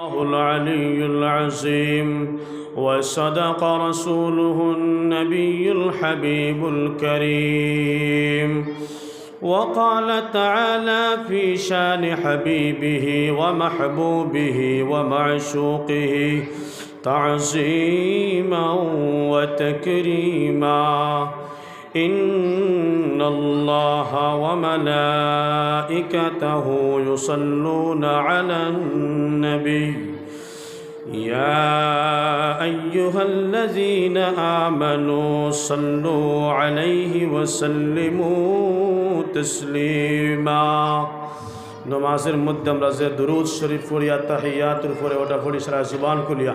الله العلي العظيم وصدق رسوله النبي الحبيب الكريم. وقال تعالى في شان حبيبه ومحبوبه ومعشوقه تعظيما وتكريما. إن الله وملائكته يصلون على النبي يا أيها الذين آمنوا صلوا عليه وسلموا تسليما نمازر مدام رزي درود شريف فوريا تحيات الفوري ودا فوري شرع زبان كليا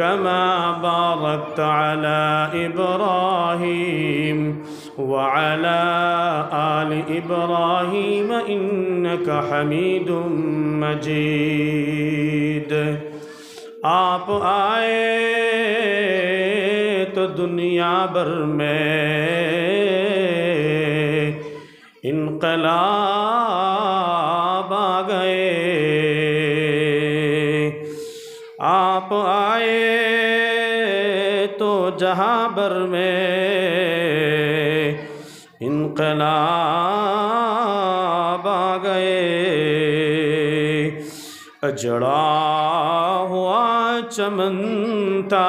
كما باركت على إبراهيم وعلى آل إبراهيم إنك حميد مجيد. آپ آئے تو دنیا بر میں انقلاب भर में इनकलाब आ गए। जड़ा हुआ चमनता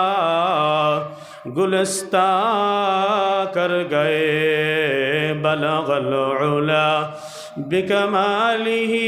गुलस्ता कर गए। बलगल उला बिकमालिही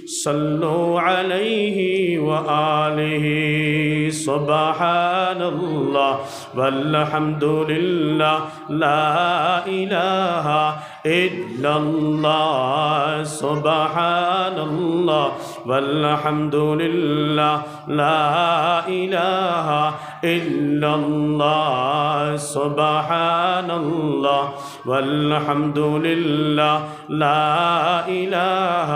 صلوا عليه وآله. سبحان الله والحمد لله لا إله إلا الله سبحان الله والحمد لله لا إله إلا الله سبحان الله والحمد لله لا إله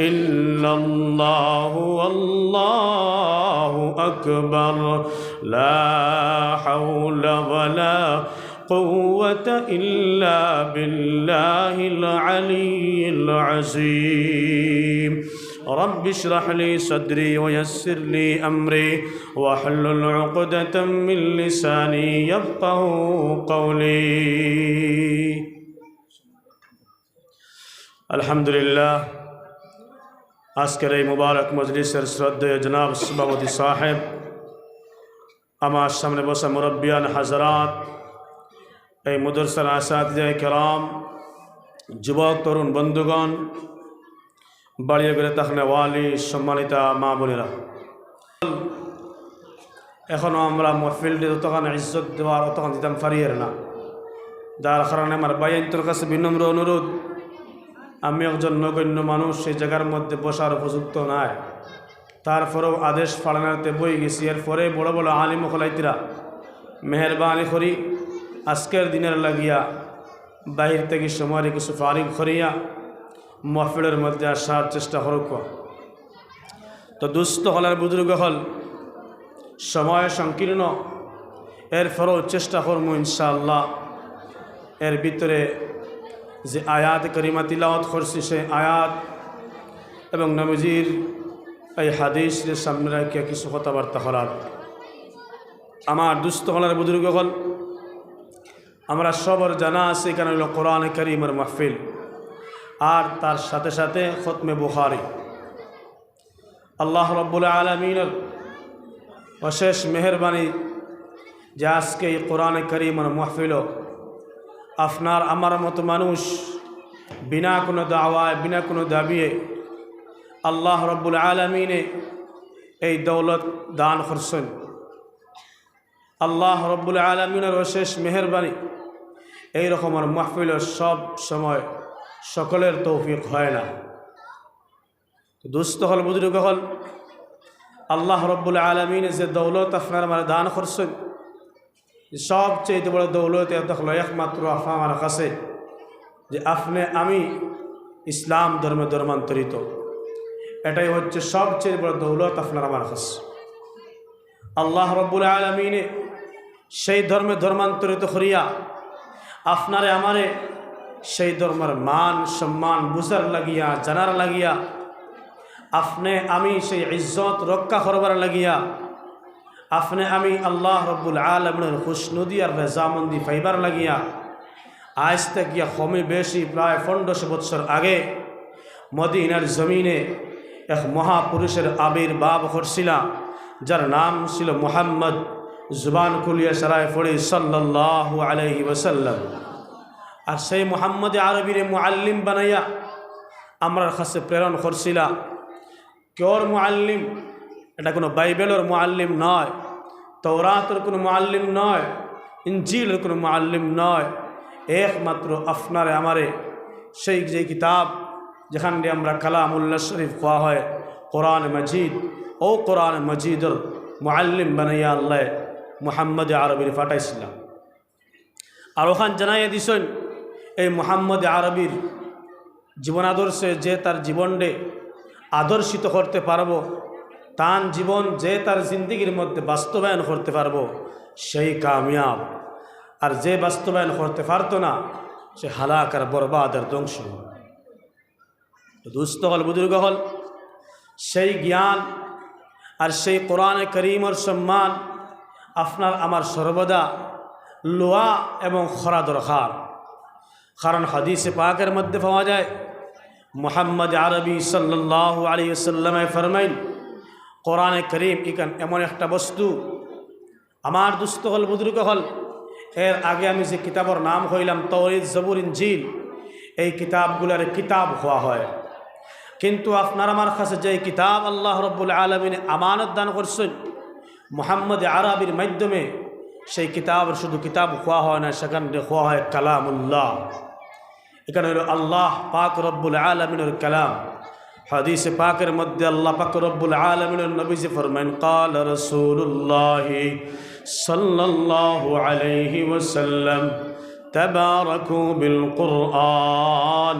إلا الله والله أكبر لا حول ولا قوة إلا بالله العلي العظيم. رب اشرح لي صدري ويسر لي أمري واحلل عقدة من لساني يفقه قولي. الحمد لله আজকের এই মুবারক মজলিসের শ্রদ্ধেয় জনাব সভাপতি সাহেব, আমার সামনে বসা মুরব্বিয়ান হাজরাত, এই মুদরসার আসাদিয়া কেরাম, যুবক, তরুণ বন্ধুগণ, বাড়িয়ে গেলে তাহলে ওয়ালি, সম্মানিতা মা বোনেরা। এখনও আমরা মহফিলটি ততখানে ইজ্জত দেওয়ার অতখান দিতাম পারিয়ের না। যার কারণে আমার বাইন্তর কাছে বিনম্র অনুরোধ আমি একজন নগণ্য মানুষ সেই জায়গার মধ্যে বসার উপযুক্ত নাই। তারপরেও আদেশ ফাড়ানাতে বই গেছি। এরপরে বড় বড় আলিম খলাইতিরা, মেহরবানি করি, আজকের দিনের লাগিয়া বাহির থেকে সময় কিছু ফারিক করিয়া মহফিলের মধ্যে আসার চেষ্টা করুক। তো দুস্থ হলার বুজুর্গ হল, সময় সংকীর্ণ। এরপরেও চেষ্টা করব ইনশাআল্লাহ। এর ভিতরে যে আয়াত করিমা তিলাওয়াত করছি সে আয়াত এবং নবজির এই হাদিসের সামনে রাখিয়া কিছু কথাবার্তা করার আমার দুস্থ হলার বুজুর্গ হল, আমরা সবর জানা আছে এখানে হলো কোরআন করিমের মাহফিল আর তার সাথে সাথে খতমে বুখারি। আল্লাহ রব্বুল আলমিনের অশেষ মেহরবানি যে আজকে এই কোরআনে করিমের মাহফিল আপনার, আমার মতো মানুষ বিনা কোনো দাওয়ায়, বিনা কোনো দাবিয়ে আল্লাহ রব্বুল আলমিনে এই দৌলত দান করছেন। আল্লাহ রব্বুল আলমিনের অশেষ মেহরবানি এই রকমের মাহফিলের সব সময় সকলের তৌফিক হয় না। দুস্থ হল, বুজুর্গ হল, আল্লাহ রব্বুল আলমিনে যে দৌলত আপনার আমার দান করছেন সবচেয়ে বড় দৌলত দেখল একমাত্র আমার কাছে, যে আপনি, আমি ইসলাম ধর্মে ধর্মান্তরিত। এটাই হচ্ছে সবচেয়ে বড় দৌলত আপনার আমার কাছে। আল্লাহ রব্বুল আলমিনে সেই ধর্মে ধর্মান্তরিত করিয়া আপনারে আমারে সেই ধর্মের মান, সম্মান বুঝার লাগিয়া, জানার লাগিয়া, আপনি, আমি সেই ইজ্জত রক্ষা করবার লাগিয়া আপনি আমি আল্লাহ রব্বুল আলমের খুশনদী আর রেজামন্দি ফাইবার লাগিয়া, আজ গিয়া কমে বেশি প্রায় পনেরোশো বৎসর আগে মদিনার জমিনে এক মহাপুরুষের আবির্ভাব করছিলাম যার নাম ছিল মোহাম্মদ জুবান কুলিয়া সারায় ফড়ি সাল্লাহ আলহি ওসাল্লাম আর সেই মোহাম্মদ আরবিরে মুআল্লিম বানাইয়া আমরার কাছে প্রেরণ করছিলাম কেওর মুআল্লিম? এটা কোনো বাইবেলের মুআল্লিম নয় তৌরাতের কোনো মুআল্লিম নয় ইঞ্জিলের কোনো মুআল্লিম নয়। একমাত্র আপনারে, আমারে, সেই যে কিতাব যেখান দিয়ে আমরা কালামুল্লা শরীফ খোয়া হয়, কোরআন মজিদ। ও কোরআন মজিদর মুআল্লিম বানাইয়া আল্লাহ মুহাম্মদ আরবির ফাটাইছিলাম। আর ওখান জানাইয়া দিছেন, এই মুহাম্মদ আরবির জীবনাদর্শে যে তার জীবনডে আদর্শিত করতে পারব তান জীবন যে তার জিন্দগির মধ্যে বাস্তবায়ন করতে পারব, সেই কামিয়াব। আর যে বাস্তবায়ন করতে পারতো না, সে হালাক আর বরবাদ আর ধ্বংস। দুস্থ হল, বুজুর্গ হল। সেই জ্ঞান আর সেই কোরআনে করিমর সম্মান আপনার আমার সর্বদা লোয়া এবং খরা দরকার। কারণ হাদিসে পাকের মধ্যে পাওয়া যায়, মোহাম্মদ আরবি সাল্লাহ আলী সাল্লামে ফরমাইন কোরআনে করিম ইকান এমন একটা বস্তু। আমার দুস্থ হল বুদ্রুক হল। এর আগে আমি যে কিতাবর নাম হইলাম তৌরিদ জবুর ইনজিল, এই কিতাবগুলোর কিতাব হওয়া হয়। কিন্তু আপনার আমার কাছে যে কিতাব আল্লাহ রব্বুল আলমিন আমানত দান করছেন, মোহাম্মদ আরবির মাধ্যমে, সেই কিতাব শুধু কিতাব খোয়া হয় না, সেখানে খোয়া হয় কালামুল্লাহ। এখানে হলো আল্লাহ পাক রব্বুল আলমিনের কালাম। হাদিস পাকের মধ্যে আল্লাহ পাক রব্বুল আলমিনের নবীজি ফরমাইন কাল রসুল্লাহ সাল্লাল্লাহু আলাইহি ওয়াসাল্লাম تباركوا بالقرآن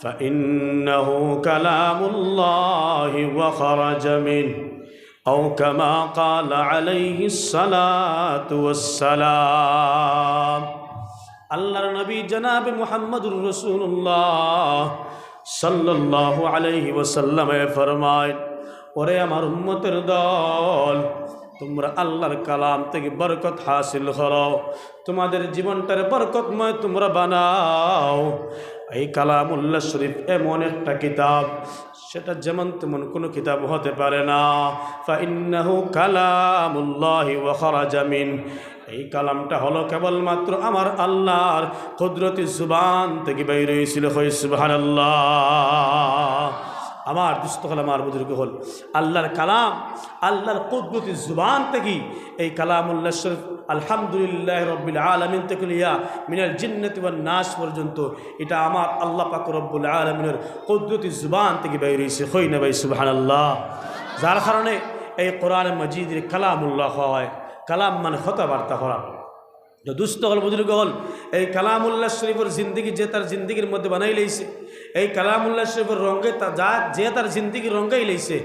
فإنه كلام الله وخرج منه أو كما قال عليه الصلاة والسلام আল্লাহর নবী জনাব মোহাম্মদুর রসুল্লাহ সাল্লাহ আলহি ওসাল্লামে ফরমায়, ওরে আমার উম্মতের দল, তোমরা আল্লাহর কালাম থেকে বরকত হাসিল করো। তোমাদের জীবনটার বরকতময় তোমরা বানাও। এই কালামুল্লাহ শরীফ এমন একটা কিতাব, সেটা যেমন তেমন কোনো কিতাব হতে পারে না। ফাইন্নাহু কালামুল্লাহ ওয়াখরা জামিন এই কালামটা হলো কেবলমাত্র আমার আল্লাহর কুদরতি জুবান থেকে বাইর হয়েছিল। সুবহানাল্লাহ। আমার দুস্থ হল আমার বুজুর্গ হল। আল্লাহর কালাম, আল্লাহর কুদরতি জুবান থেকে এই কালামুল্লাহ শরীফ আলহামদুলিল্লাহ রব্বিল আলমিন থেকে লিয়া মিনাল ওয়ান নাস পর্যন্ত এটা আমার আল্লাহ পাক রব্বুল আলমিনের কুদরতি জুবান থেকে বাইর হয়েছে। হই না ভাই সুবহানাল্লাহ। যার কারণে এই কোরআন মজিদের কালামুল্লাহ হয়। কালাম মানে কথাবার্তা করা দুস্থ হল, বুজুর্গ হল, এই কালামুল্লাহ শরীফের জিন্দিগি যে তার জিন্দিগির মধ্যে বানাই লইছে, এই কালামুল্লাহ শরীফের রঙে তা যা, যে তার জিন্দিগি রঙ্গাই লইছে,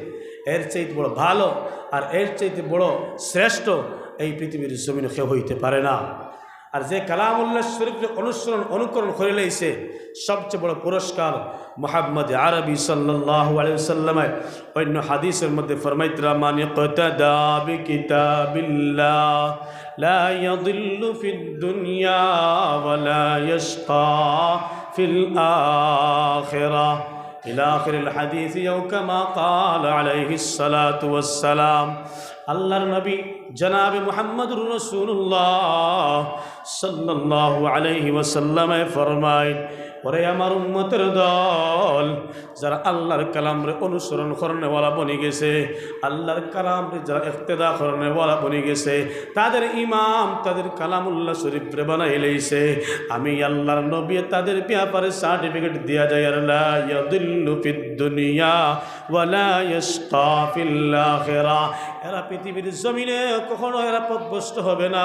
এর চাইতে বড় ভালো আর এর চাইতে বড় শ্রেষ্ঠ এই পৃথিবীর জমিন কেউ হইতে পারে না। আর যে কালামুল্লাহ শরীফকে অনুসরণ অনুকরণ করে লইছে সবচেয়ে বড় পুরস্কার মোহাম্মদ আরবি সাল্লাহ আলিয়াল্লামে অন্য হাদিসের মধ্যে ফরমাইতরা মানে কতাদাবি কিতাবিল্লাহ لا يضل في الدنيا ولا يشقى في الآخرة إلى آخر الحديث أو كما قال عليه الصلاة والسلام আল্লাহর নবী জনাবে মুহাম্মদুর রসুল্লাহ সাল্লাল্লাহু আলাইহি ওয়াসাল্লামে ফরমায়, ওরে আমার উম্মতের দল, যারা আল্লাহর কালামরে অনুসরণ করনেওয়ালা বনে গেছে, আল্লাহর কালামরে যারা ইক্তেদা করনেওয়ালা বনে গেছে, তাদের ইমাম তাদের কালামুল্লাহ শরীফরে বানাই লইছে। আমি আল্লাহর নবী তাদের ব্যাপারে সার্টিফিকেট দেওয়া যায় আর লা ইয়াদিল্লু দুনিয়া ওয়ালা আখিরা। এরা পৃথিবীর জমিনে কখনো এরা পথভ্রষ্ট হবে না।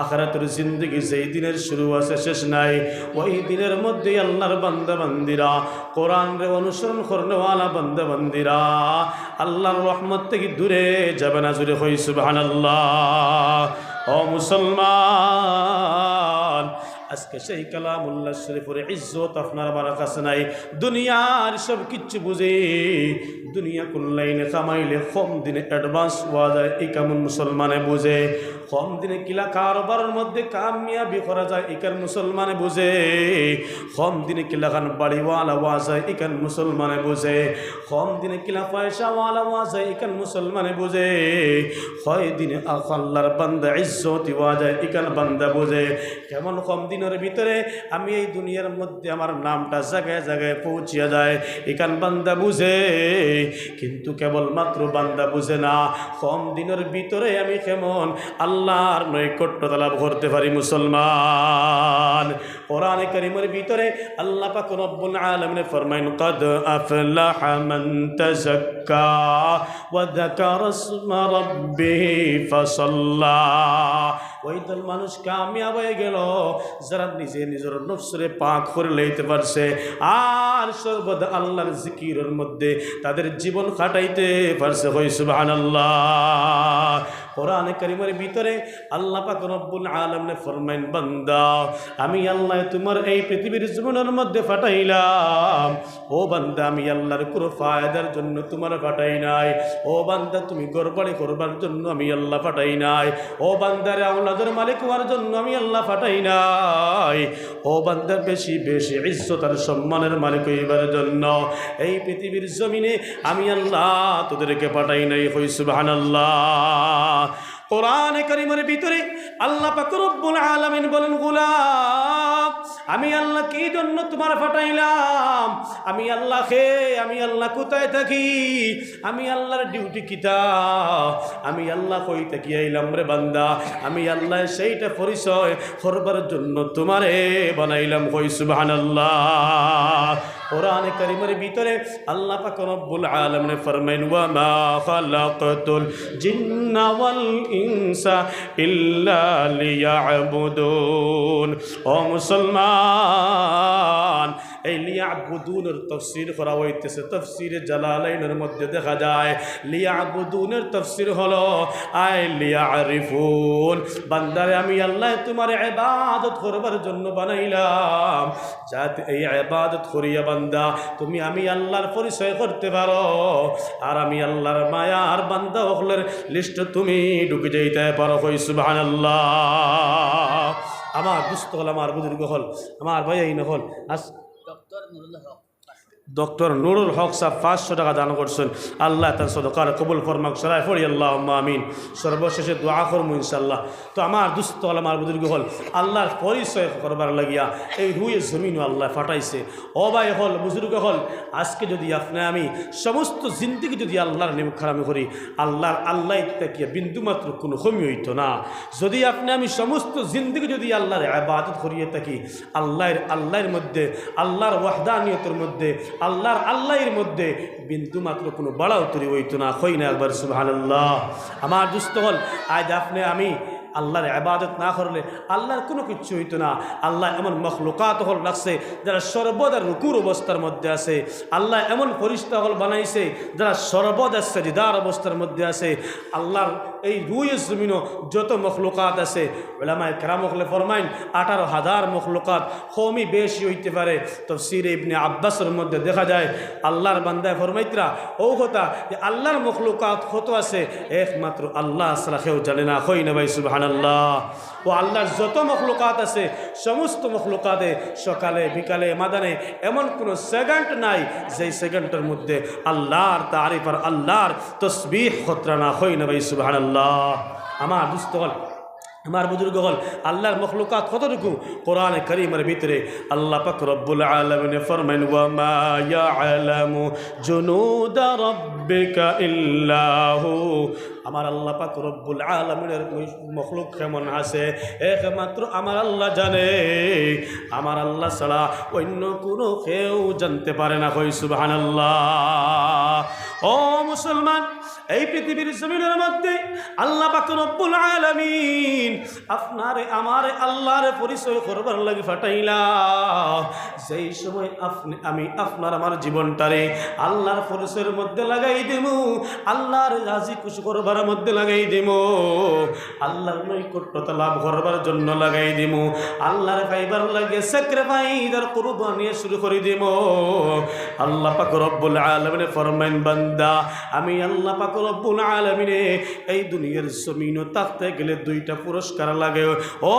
আখরাতের জিন্দগি যেই দিনের শুরু আছে, শেষ নাই। ওই দিনের মধ্যে আল্লাহর বান্দা বান্দিরা কোরআন রে অনুসরণ করনেওয়ালা বান্দা বান্দিরা আল্লাহর রহমত থেকে দূরে যাবে না জুড়ে। হই আল্লাহ ও মুসলমান আজকে সেই কালামুল্লাহ শরীফের ইজ্জত আপনার আমার কাছে নাই। দুনিয়ার সব কিচ্ছু বুঝে। দুনিয়া কোন লাইনে কামাইলে কম দিনে অ্যাডভান্স হওয়া যায় এই কেমন মুসলমানে বুঝে? কম দিনে কিলা কারবারের মধ্যে কামিয়াবি করা যায় এখান মুসলমানে বুঝে? কম দিনে কিলা খান বাড়িওয়ালা হওয়া যায় এখান মুসলমানে বুঝে? কম দিনে কিলা পয়সাওয়ালা হওয়া যায় এখান মুসলমানে বুঝে? হয় দিনে আল্লাহর বান্দা ইজ্জত হওয়া যায় এখান বান্দা বুঝে? কেমন কম দিনের ভিতরে আমি এই দুনিয়ার মধ্যে আমার নামটা জায়গায় জায়গায় পৌঁছিয়া যায় এখান বান্দা বুঝে কিন্তু কেবলমাত্র বান্দা বুঝে না কম দিনের ভিতরে আমি কেমন আল্লাহর নৈকট্যতা লাভ করতে পারি মুসলমান কোরআনে করিমের ভিতরে আল্লাহ পাক রব্বুল আলামিন ফরমাইন قد أفلح من تزكى وذكر اسم ربه فصلى ওই দল মানুষ কামিয়াব হয়ে গেল। যারা নিজে নিজের নফসরে পা করে লইতে পারছে, আর সর্বদা আল্লাহর জিকিরের মধ্যে তাদের জীবন কাটাইতে পারছে। হই সুবহানাল্লাহ। কোরআনে কারিমের ভিতরে আল্লাহ পাক রব্বুল আলামিন ফরমাইন, বান্দা, আমি আল্লাহ তোমার এই পৃথিবীর জীবনের মধ্যে ফাটাইলাম। ও বান্দা, আমি আল্লাহর কোনো ফায়দার জন্য তোমার ফাটাই নাই। ও বান্দা, তুমি গড়বাড়ি করবার জন্য আমি আল্লাহ ফাটাই নাই। ও বান্দারে, আওলাদের মালিক হওয়ার জন্য আমি আল্লাহ ফাটাই নাই। ও বান্দা, বেশি বেশি ইজ্জত সম্মানের মালিক হইবার জন্য এই পৃথিবীর জমিনে আমি আল্লাহ তোদেরকে পাঠাই নাই। হই সুবহানাল্লাহ। কোরআনে করিমের ভিতরে আল্লাহ পাক রব্বুল আলামিন বলেন, গোলাম, আমি আল্লাহ কি জন্য তোমার ফাটাইলাম? আমি আল্লাহ খে আমি আল্লাহ কোথায় থাকি? আমি আল্লাহর ডিউটি কিতা আমি আল্লাহ কই থাকি? আইলাম রে বান্দা, আমি আল্লাহ সেইটা পরিচয় করবার জন্য তোমারে বানাইলাম কই? সুবহানাল্লাহ। কোরআনে করিমের ভিতরে আল্লাহ পাক রব্বুল আলামিন ফরমাইন, ওয়া মা খালাকতুল জিন্না ওয়াল ইনসা ইল্লা লিয়াবুদুন। ও মুসলমান এই লিয়াবুদুনের তফসির করা হইতেছে। তফসিরে জালালাইনের মধ্যে দেখা যায়, লিয়াবুদুনের তফসির হলো, আই লিয়ারিফুন, বান্দারে আমি আল্লাহ তোমার এবাদত করবার জন্য বানাইলাম। যাতে এই ইবাদত করিয়া বান্দা, তুমি আমি আল্লাহর পরিচয় করতে পারো, আর আমি আল্লাহর মায়া আর বান্দা হকলের লিস্ট তুমি ঢুকে যাইতে পারো কই আল্লাহ আমার দুস্থ হল, আমার বুজুর্গ হল, আমার ভাই হল, আজ ডক্টর নুরুল হক ডক্টর নুরুল হক সাহেব পাঁচশো টাকা দান করছেন। আল্লাহ তার সদকার কবুল ফরমাক সরাই ফরি আল্লাহ আমিন। সর্বশেষে দোয়া করব ইনশাল্লাহ তো আমার দুস্থ হল বুজুর্গ হল আল্লাহর পরিচয় করবার লাগিয়া এই রুয়ে জমিনও আল্লাহ ফাটাইছে। অবাই হল বুজুর্গ হল আজকে যদি আপনি আমি সমস্ত জিন্দিগি যদি আল্লাহর নিম খারামি করি, আল্লাহর আল্লাহ তাকিয়া বিন্দুমাত্র কোনো কমি হইতো না। যদি আপনি আমি সমস্ত জিন্দিগি যদি আল্লাহর আবাদত করিয়ে থাকি, আল্লাহর আল্লাহর মধ্যে, আল্লাহর ওয়াহদানিয়তের মধ্যে আল্লাহর আল্লাহর মধ্যে বিন্দু মাত্র কোনো বাড়াও তৈরি হইতো না। হই না একবার সুবাহ আমার দুস্থ হল আজ আপনি আমি আল্লাহর আবাদত না করলে আল্লাহর কোনো কিচ্ছু হইতো না। আল্লাহ এমন মখলুকাত হল রাখছে যারা সর্বদা রুকুর অবস্থার মধ্যে আছে। আল্লাহ এমন ফরিস্তা হল বানাইছে, যারা সর্বদা সাজিদার অবস্থার মধ্যে আছে। আল্লাহর এই রুই জমিনও যত মখলুকাত আছে ওলামায় কেরাম হলে ফরমাইন, আঠারো হাজার মখলুকাত কমই বেশি হইতে পারে। তো সিরে ইবনে আব্বাসের মধ্যে দেখা যায়, আল্লাহর বান্দায় ফরমাইতরা, ও কথা, যে আল্লাহর মখলুকাত কত আছে? একমাত্র আল্লাহ আসরা কেউ জানে না। হই না ভাই সুবাহান সুবহানাল্লাহ। ও আল্লাহর যত মখলুকাত আছে, সমস্ত মখলুকাতে সকালে, বিকালে, মাদানে এমন কোনো সেকেন্ড নাই যেই সেকেন্ডের মধ্যে আল্লাহর তারিফ আর আল্লাহর তসবিহ খতরা না হই না ভাই সুবাহ আল্লাহ আমার দুস্থ আমার বুজুর্গ হল, আল্লাহর মখলুকাত কতটুকু? কোরআনে করিমের ভিতরে আল্লাহ পাক রব্বুল আলামিন ফরমান আমার আল্লাহ পাক রব্বুল আলামিনের মখলুক কেমন আছে? একমাত্র আমার আল্লাহ জানে। আমার আল্লাহ ছাড়া অন্য কোনো কেউ জানতে পারে না কই, সুবহানাল্লাহ। ও মুসলমান এই পৃথিবীর জমিনের মধ্যে আল্লাহ পাক রব্বুল আলামিন আপনারে, আমারে আল্লাহর পরিচয় করবার লাগি ফাটাইলা। যেই সময় আপনি, আমি আপনার, আমার জীবনটারে আল্লাহর পরিচয়ের মধ্যে লাগাই দেবো আল্লাহর রাজি খুশি করবার মধ্যে লাগাই দেব আল্লাহর নৈকট্যতা লাভ করবার জন্য লাগাই দিব আল্লাহর ফাইবার লাগে স্যাক্রিফাইস আর কুরবানি শুরু করে দেব আল্লাহ পাক রব্বুল আলামিনে ফরমান বান্দা, আমি আল্লাহ পাক রব্বুল আলামিনে এই দুনিয়ার জমিনও থাকতে গেলে দুইটা পুরস্কার লাগে। ও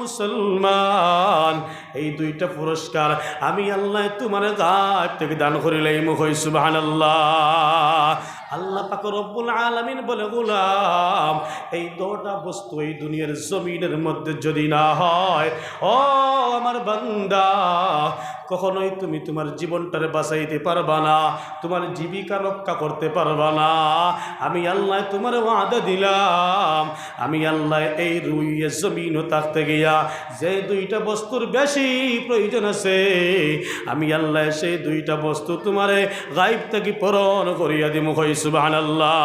মুসলমান, এই দুইটা পুরস্কার আমি আল্লাহ তোমার গাছ থেকে দান করিলাই মুখ সুবহানাল্লাহ। আল্লাহ পাক রব্বুল আলামিন বলে, গোলাম, এই দোটা বস্তু এই দুনিয়ার জমিনের মধ্যে যদি না হয়, ও আমার বান্দা কখনোই তুমি তোমার জীবনটারে বাঁচাইতে পারবা না, তোমার জীবিকা রক্ষা করতে পারবা না। আমি আল্লাহ তোমার ওয়াদা দিলাম, আমি আল্লাহ এই রুইয়ে জমিনও থাকতে গিয়া যে দুইটা বস্তুর বেশি প্রয়োজন আছে, আমি আল্লাহ সেই দুইটা বস্তু তোমারে গাইব থেকে পূরণ করিয়া দিমু কই সুবহানাল্লাহ।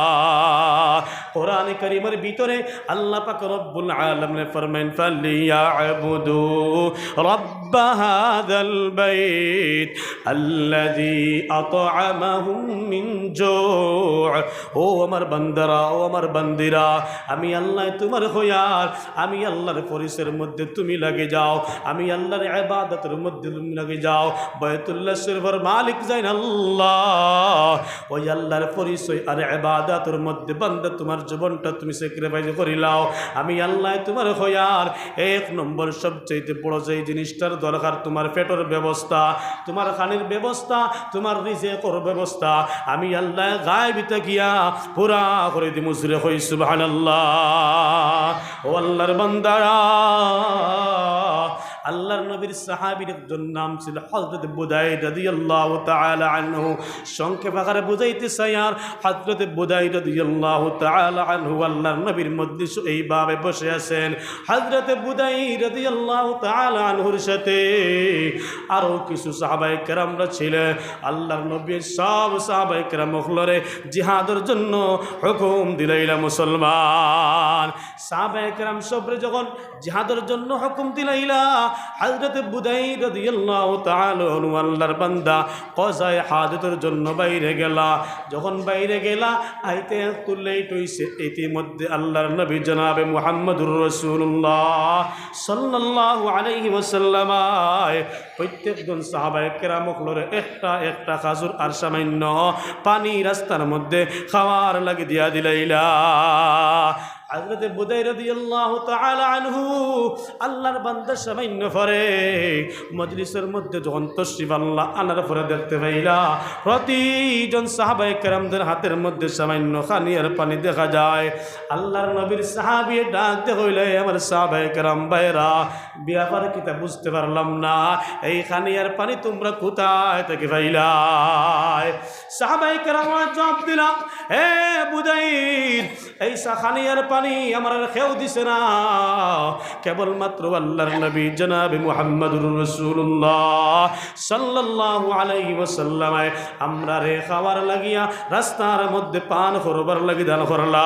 কোরআন কারীমের ভিতরে আল্লাহ পাক রব্বুল আলামিন ফরমান ফালিয়াবুদু রব্ব হাযাল বাইত আল্লাযী আত'আমাহুম মিন জু' ও আমার বান্দারা, ও আমার বান্দিরা, আমি আল্লাহ তোমার হইয়ার আমি আল্লাহর পরিসের মধ্যে তুমি লাগে যাও, আমি আল্লাহর ইবাদতের মধ্যে তুমি লাগে যাও। বায়তুল্লাহ শরীফের মালিক যাইন আল্লাহ, ওই আল্লাহর পরিচয় আর ইবাদতের মধ্যে বান্দা তোমার জীবনটা তুমি স্যাক্রিফাইস করিলাও আমি আল্লাহ তোমার হইয়ার এক নম্বর সবচেয়ে বড় যে জিনিসটার দরকার, তোমার পেটের ব্যবস্থা, তোমার খানির ব্যবস্থা, তোমার রিজেকর ব্যবস্থা। আমি আল্লাহ গায়বিতে গিয়া পুরা করে দি মুসরে হই আল্লাহ ও আল্লাহর বান্দারা আল্লাহর নবীর সাহাবীর একজন নাম ছিল হযরত বুদাই রাদিয়াল্লাহু তাআলা আনহু। সংক্ষেপ আকারে বুঝাইতে চাই আর, হযরত বুদাই রাদিয়াল্লাহু তাআলা আনহু আল্লাহর নবীর মধ্যে এইভাবে বসে আছেন। হযরত বুদাই রাদিয়াল্লাহু আল্লাহ আনহুর সাথে আরও কিছু সাহাবায়ে কেরামরা ছিলেন। আল্লাহর নবীর সব সাহাবায়ে কেরাম হলরে জিহাদের জন্য হুকুম দিলাইলা মুসলমান। সাহাবায়ে কেরাম সবরে যখন জিহাদের জন্য হুকুম দিলাইলা হযরত বুদাই রাদিয়াল্লাহু তাআলা আল্লাহর বান্দা কজায় হাজতের জন্য বাইরে গেলা। যখন বাইরে গেলা, আইতে লেট হইছে। ইতিমধ্যে আল্লাহর নবী জনাবে মুহাম্মদুর রাসূলুল্লাহ সাল্লাল্লাহু আলাইহি ওয়াসাল্লাম। প্রত্যেকজন সাহাবায়ে কেরাম হলরে একটা একটা খাজুর আর সামান্য পানি রাস্তার মধ্যে খাওয়ার লাগি দিয়া দিলাইলা। হজরতে বুদাই রাদিয়াল্লাহু তাআলা আনহু আল্লাহর বান্দা সামান্য পরে মজলিসের মধ্যে যখন আল্লাহ আনার পরে দেখতে পাইলা, প্রতিজন সাহাবায়ে কেরামদের হাতের মধ্যে সামান্য খানিয়ার পানি দেখা যায়। আল্লাহর নবীর সাহাবী ডাকতে হইলে আমার সাহাবায়ে কেরাম ভাইরা ব্যাপার কিতা বুঝতে পারলাম না, এই খানিয়ার পানি তোমরা কোথায় থেকে পাইলাই সাহাবায়ে কেরাম জবাব দিলাম হে বুদাইর, এই খানিয়ার পানি আমার আর খেয়েও দিছে না। কেবলমাত্র আল্লাহর নবী জনাবি মুহাম্মদুর রসুল্লাহ সাল্লাল্লাহু আলাইহি ওয়াসাল্লাম। আমরা রে খাওয়ার লাগিয়া রাস্তার মধ্যে পান করবার লাগি দান করলা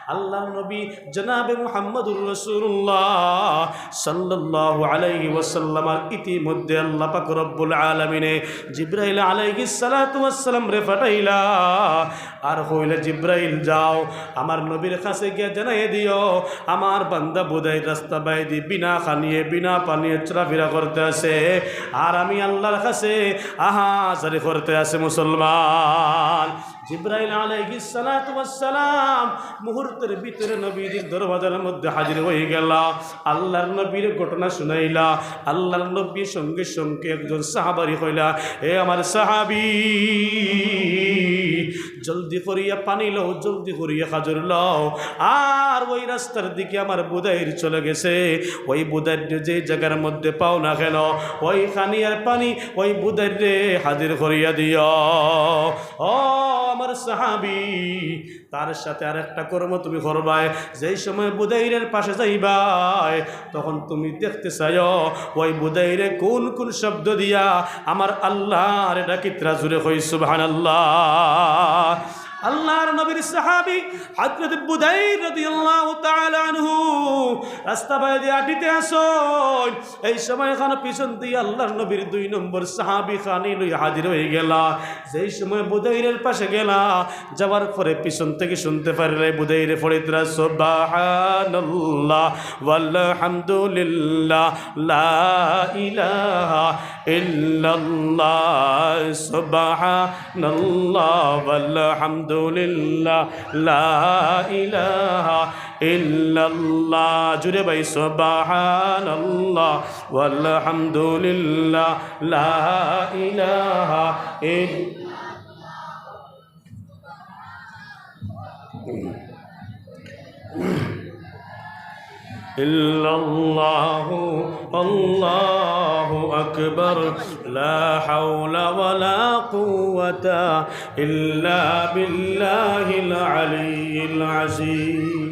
আল্লাহ নবী জনাবে মুহাম্মদুর রাসূলুল্লাহ সাল্লাল্লাহু আলাইহি ওয়াসাল্লাম। ইতিমধ্যে আল্লাহ পাক রব্বুল আলামিনে জিব্রাইল আলাইহিস সালাতু ওয়াস সালাম রে ফাটাইলা। আর হইলে জিব্রাইল, যাও আমার নবীর কাছে গিয়ে জানাই দিও, আমার বান্দা বোধাই রাস্তা বাইদি বিনা খানিয়ে, বিনা পানিয়ে চলাফেরা করতে আছে আর আমি আল্লাহর কাছে আহা জারি করতে আছে মুসলমান। জিব্রাইল আলাইহিস সালাতু সালাম মুহূর্তের ভিতরে নবীর দরবাজার মধ্যে হাজির হয়ে গেল। আল্লাহর নবীর ঘটনা শুনাইলা। আল্লাহর নবীর সঙ্গে সঙ্গে একজন সাহাবারি হইলা, এ আমার সাহাবি জলদি করিয়া পানি লও, জলদি করিয়া খাজুর লও। আর ওই রাস্তার দিকে আমার বুদাইর চলে গেছে। ওই বুদাইর যে জায়গার মধ্যে পাও না কেন ওই খানি আর পানি, ওই বুদাইর রে হাজির করিয়া দিও। ও আমার সাহাবি, তার সাথে আর একটা কর্ম তুমি করবাই। যেই সময় বুদাইরের পাশে যাইবাই, তখন তুমি দেখতে চাইও, ওই বুদাইরে কোন কোন শব্দ দিয়া আমার আল্লাহর ডাকিত্রা জুড়ে হই সুবহান আল্লাহ আল্লাহর নবীর সাহাবী হযরত বুদাইর রাদিয়াল্লাহু তাআলা আনহু, রাস্তা বাইরে আটিতে আসুন। এই সময় খান পিছন দিয়ে আল্লাহর নবীর দুই নম্বর সাহাবি খানি লই হাজির হয়ে গেল। যেই সময় বুদাইরের পাশে গেলা, যাওয়ার পরে পিছন থেকে শুনতে পারলে বুদাইরে ফরিদরা, সুবহানাল্লাহ ওয়ালহামদুলিল্লাহ, লা ইলাহা ইল্লাল্লাহ, সুবহানাল্লাহ ওয়ালহামদুলিল্লাহ। লা ইলাহা ইল্লাল্লাহ জুড়ে ভাই সুবহানাল্লাহ ওয়ালহামদুলিল্লাহ লা إلا الله الله أكبر لا حول ولا قوة إلا بالله العلي العزيز.